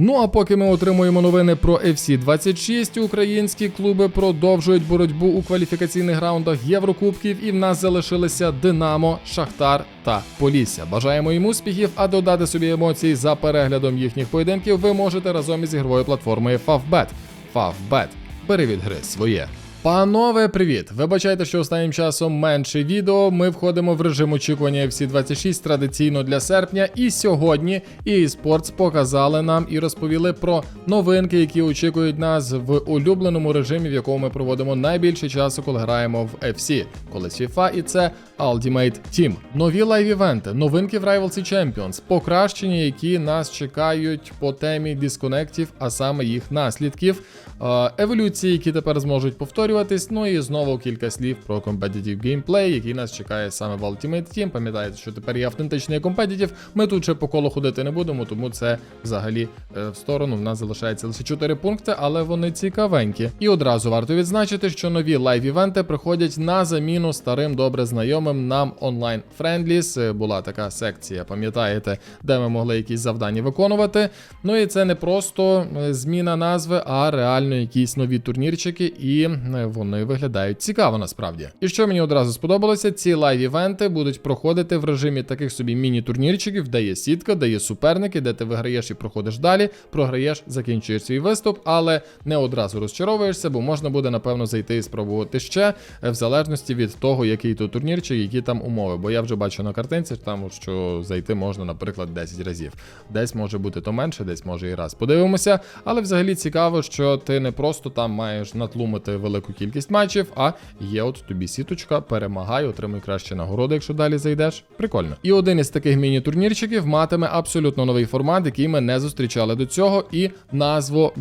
Ну а поки ми отримуємо новини про FC 26, українські клуби продовжують боротьбу у кваліфікаційних раундах Єврокубків, і в нас залишилися Динамо, Шахтар та Полісся. Бажаємо їм успіхів, а додати собі емоцій за переглядом їхніх поєдинків ви можете разом із ігровою платформою Favbet. Favbet. Бери від гри своє. Панове, привіт! Вибачайте, що останнім часом менше відео. Ми входимо в режим очікування FC 26 традиційно для серпня. І сьогодні EA Sports показали нам і розповіли про новинки, які очікують нас в улюбленому режимі, в якому ми проводимо найбільше часу, коли граємо в FC, колись FIFA, і це Ultimate Team. Нові лайв-івенти, новинки в Rivals Champions, покращення, які нас чекають по темі дисконектів, а саме їх наслідків, е, еволюції, які тепер зможуть повторюватись. Ну і знову кілька слів про competitive gameplay, який нас чекає саме в Ultimate Team. Пам'ятаєте, що тепер є автентичний компетитив. Ми тут ще по колу ходити не будемо, тому це взагалі е, в сторону. В нас залишається лише 4 пункти, але вони цікавенькі. І одразу варто відзначити, що нові лайв-івенти приходять на заміну старим добре знайомим нам онлайн Френдліс. Е, Була така секція, пам'ятаєте, де ми могли якісь завдання виконувати. Ну і це не просто е, зміна назви, а реально якісь нові турнірчики, і е, вони виглядають цікаво насправді. І що мені одразу сподобалося, ці лайв-івенти будуть проходити в режимі таких собі міні-турнірчиків, де є сітка, де є суперники, де ти виграєш і проходиш далі, програєш, закінчуєш свій виступ, але не одразу розчаровуєшся, бо можна буде напевно зайти і спробувати ще, е, в залежності від того, який то турнір чи які там умови. Бо я вже бачу на картинці, там що зайти можна, наприклад, 10 разів. Десь може бути то менше, десь може і раз. Подивимося, але взагалі цікаво, що ти не просто там маєш натлумити велику кількість матчів, а є от тобі сіточка, перемагай, отримуй кращі нагороди, якщо далі зайдеш. Прикольно. І один із таких міні-турнірчиків матиме абсолютно новий формат, який ми не зустрічали до цього, і назву.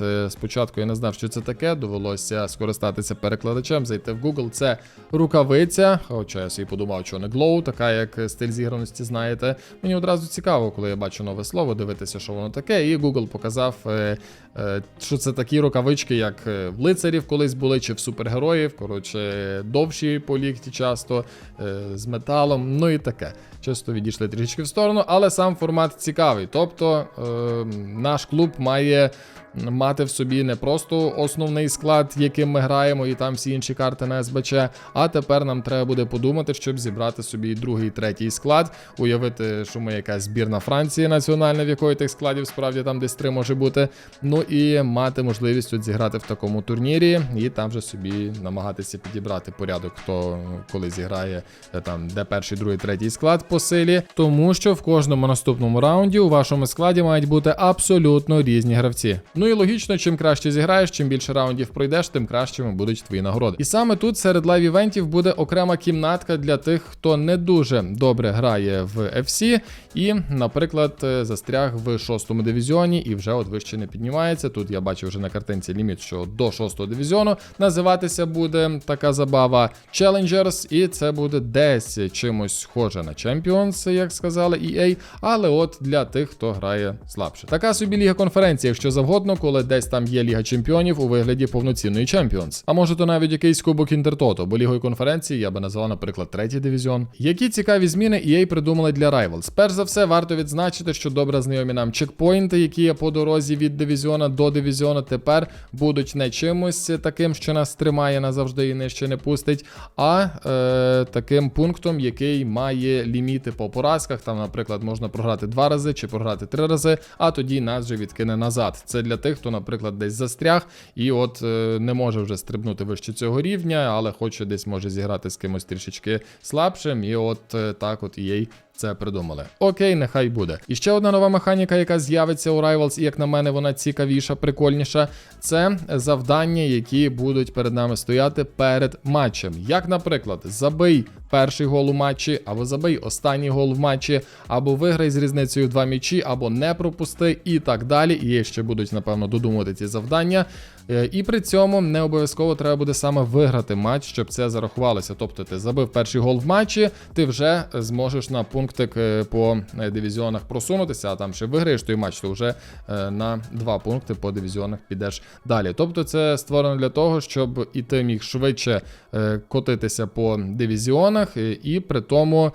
Е, Спочатку я не знав, що це таке. Довелося скористатися перекладачем, зайти в Google. Це рукавиця. Хоча я собі подумав, що не Glow, така як стиль зіграності, знаєте. Мені одразу цікаво, коли я бачу нове слово, дивитися, що воно таке. І Google показав, е, е, що це такі рукавички, як е, в лицарів колись були, чи в супергероїв. Коротше, довші по лікті часто, е, з металом, ну і таке. Чисто відійшли трішки в сторону, але сам формат цікавий. Тобто е, наш клуб має мати в собі не просто основний склад, яким ми граємо, і там всі інші карти на СБЧ. А тепер нам треба буде подумати, щоб зібрати собі другий, третій склад, уявити, що ми якась збірна Франції національна, в якої тих складів справді там десь три може бути. Ну і мати можливість от зіграти в такому турнірі, і там вже собі намагатися підібрати порядок, хто коли зіграє е, там, де перший, другий, третій склад по силі. Тому що в кожному наступному раунді у вашому складі мають бути абсолютно різні гравці. Ну і логічно, чим краще зіграєш, чим більше раундів пройдеш, тим кращими будуть твої нагороди. І саме тут серед лайв-івентів буде окрема кімнатка для тих, хто не дуже добре грає в FC і, наприклад, е, застряг в шостому дивізіоні і вже от вище не піднімається. Тут я бачу вже на картинці ліміт, що до шостого дивізіону називатися буде така забава Challengers, і це буде десь чимось схоже на Champions, як сказали EA, але от для тих, хто грає слабше. Така собі ліга конференції, якщо завгодно, коли десь там є Ліга Чемпіонів у вигляді повноцінної Champions. А може то навіть якийсь кубок Інтертото, бо лігою конференції я би назвав, наприклад, третій дивізіон. Які цікаві зміни EA придумали для Rivals? Перш за все, варто відзначити, що добре знайомі нам чекпоінти, які є по дорозі від дивізіона до дивізіону, тепер будуть не чимось таким, що нас тримає назавжди і нижче не пустить, а е, таким пунктом, який має ліміти по поразках. Там, наприклад, можна програти два рази чи програти три рази, а тоді нас вже відкине назад. Це для тих, хто, наприклад, десь застряг і от е, не може вже стрибнути вище цього рівня, але хоче десь може зіграти з кимось трішечки слабшим. І от е, так, от EA це придумали. Окей, нехай буде. І ще одна нова механіка, яка з'явиться у Rivals, і як на мене, вона цікавіша, прикольніша. Це завдання, які будуть перед нами стояти перед матчем. Як, наприклад, забий перший гол у матчі, або забий останній гол в матчі, або виграй з різницею два м'ячі, або не пропусти, і так далі. І ще будуть, напевно, додумувати ці завдання. Е, І при цьому не обов'язково треба буде саме виграти матч, щоб це зарахувалося. Тобто ти забив перший гол в матчі, ти вже зможеш на пункт пунктик е, по е, дивізіонах просунутися, а там ще виграєш той матч, то вже на два пункти по дивізіонах підеш далі. Тобто це створено для того, щоб і ти міг швидше котитися по дивізіонах, і при тому,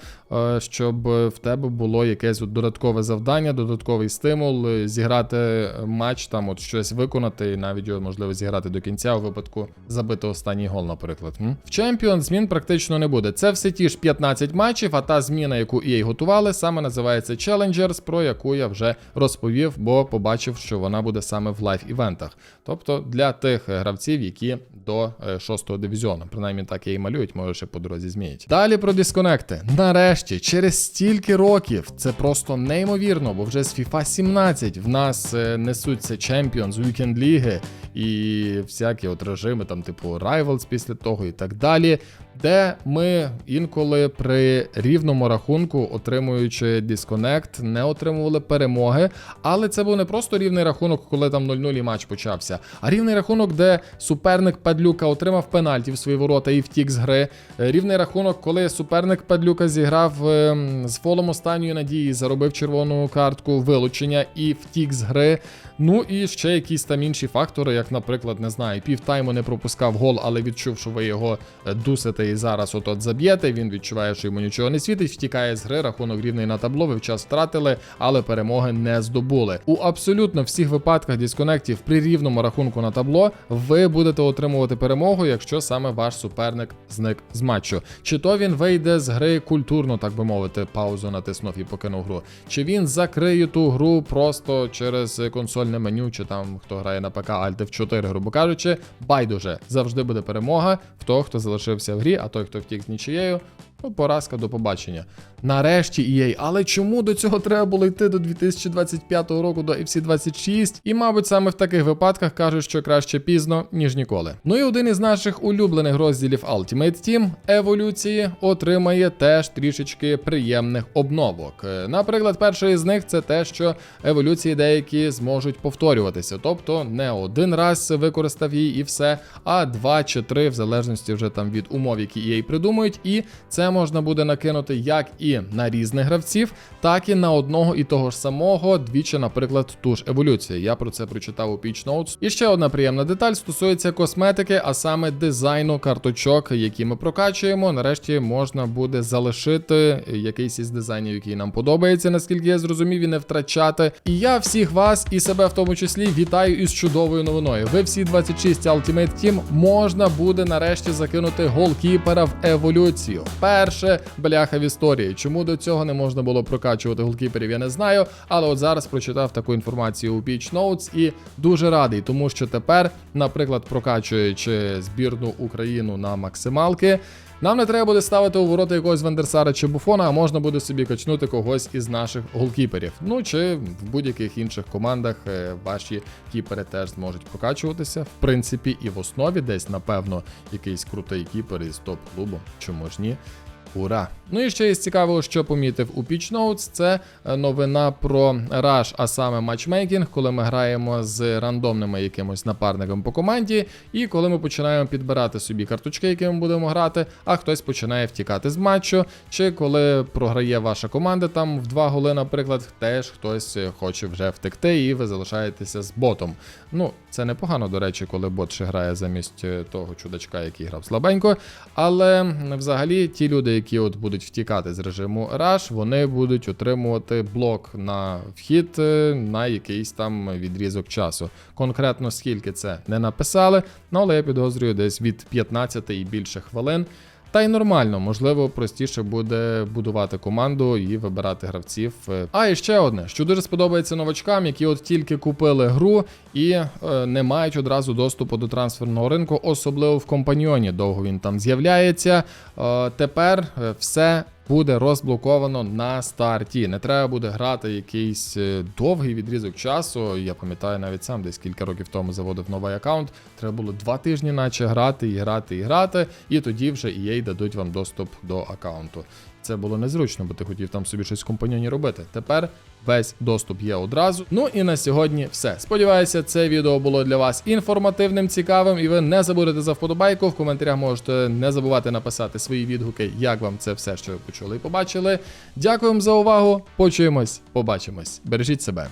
щоб в тебе було якесь додаткове завдання, додатковий стимул, зіграти матч, там от щось виконати, і навіть його можливо зіграти до кінця у випадку забити останній гол, наприклад. В Champions змін практично не буде. Це все ті ж 15 матчів, а та зміна, яку EA готували, саме називається Challengers, про яку я вже розповів, бо побачив, що вона буде саме в лайв-івентах. Тобто для тих е, гравців, які до 6-го дивізіону. Принаймні так і малюють, може ще по дорозі змінять. Далі про дисконекти. Нарешті, через стільки років, це просто неймовірно, бо вже з FIFA 17 в нас е, несуться Champions, Weekend Ліги і всякі от режими, там, типу Rivals після того і так далі. Де ми інколи при рівному рахунку, отримуючи дисконект, не отримували перемоги. Але це був не просто рівний рахунок, коли там 0-0 і матч почався, а рівний рахунок, де суперник Падлюка отримав пенальті в свої ворота і втік з гри. Е, Рівний рахунок, коли суперник Падлюка зіграв ем, з фолом останньої надії, заробив червону картку вилучення і втік з гри. Ну і ще якісь там інші фактори, як, наприклад, не знаю, півтайму не пропускав гол, але відчув, що ви його е, дусите і зараз от-от заб'єте. Він відчуває, що йому нічого не світить, втікає з гри, рахунок рівний на табло, ви в час втратили, але перемоги не здобули. У абсолютно всіх випадках дисконектів при рівному рахунку на табло ви будете отримувати перемогу, якщо саме ваш суперник зник з матчу. Чи то він вийде з гри культурно, так би мовити, паузу натиснув і покинув гру, чи він закриє ту гру просто через консольне меню, чи там хто грає на ПК Alt F4, грубо кажучи, байдуже завжди буде перемога в того, хто залишився в грі, а той, хто втік з нічиєю. Ну, поразка до побачення. Нарешті EA, але чому до цього треба було йти до 2025 року до FC 26? І, мабуть, саме в таких випадках кажуть, що краще пізно, ніж ніколи. Ну і один із наших улюблених розділів Ultimate Team еволюції отримає теж трішечки приємних обновок. Е, Наприклад, перший з них це те, що еволюції деякі зможуть повторюватися, тобто не один раз використав її і все, а два чи три, в залежності вже там від умов, які EA придумують, і це можна буде накинути як і на різних гравців, так і на одного і того ж самого, двічі, наприклад, ту ж еволюцію. Я про це прочитав у Pitch Notes. І ще одна приємна деталь стосується косметики, а саме дизайну карточок, які ми прокачуємо. Нарешті можна буде залишити якийсь із дизайнів, який нам подобається, наскільки я зрозумів, і не втрачати. І я всіх вас і себе в тому числі вітаю із чудовою новиною. Ви всі 26 Ultimate Team можна буде нарешті закинути голкіпера в еволюцію. Перше бляха в історії. Чому до цього не можна було прокачувати голкіперів, я не знаю. Але от зараз прочитав таку інформацію у Pitch Notes і дуже радий, тому що тепер, наприклад, прокачуючи збірну Україну на максималки. Нам не треба буде ставити у ворота якогось Вандерсара чи Буфона, а можна буде собі качнути когось із наших голкіперів. Ну чи в будь-яких інших командах е, ваші кіпери теж зможуть прокачуватися. В принципі, і в основі десь, напевно, якийсь крутий кіпер із топ-клубу. Чому ж ні? Ура! Ну і ще із цікавого, що помітив у Pitch Notes, це е, новина про Rush, а саме матчмейкінг, коли ми граємо з рандомними якимось напарником по команді, і коли ми починаємо підбирати собі карточки, які ми будемо грати, а хтось починає втікати з матчу, чи коли програє ваша команда там в два голи, наприклад, теж хтось е, хоче вже втекти, і ви залишаєтеся з ботом. Ну, це непогано, до речі, коли бот ще грає замість е, того чудачка, який грав слабенько. Але взагалі ті люди, які от будуть втікати з режиму Rush, вони будуть отримувати блок на вхід е, на якийсь там відрізок часу. Конкретно скільки це не написали, ну, але я підозрюю десь від 15 і більше хвилин. Та й нормально, можливо, простіше буде будувати команду і вибирати гравців. Е, А і ще одне, що дуже сподобається новачкам, які от тільки купили гру і е, не мають одразу доступу до трансферного ринку, особливо в компаньйоні. Довго він там з'являється. Е, тепер все. Буде розблоковано на старті. Не треба буде грати якийсь е, довгий відрізок часу. Я пам'ятаю навіть сам десь кілька років тому заводив новий аккаунт. Треба було два тижні, наче грати і грати і грати, і тоді вже EA дадуть вам доступ до аккаунту. Це було незручно, бо ти хотів там собі щось в компаньоні робити. Тепер весь доступ є одразу. Ну і на сьогодні все. Сподіваюся, це відео було для вас інформативним, цікавим, і ви не забудете за вподобайку. В коментарях можете не забувати написати свої відгуки, як вам це все, що ви почули і побачили. Дякую вам за увагу. Почуємось, побачимось. Бережіть себе.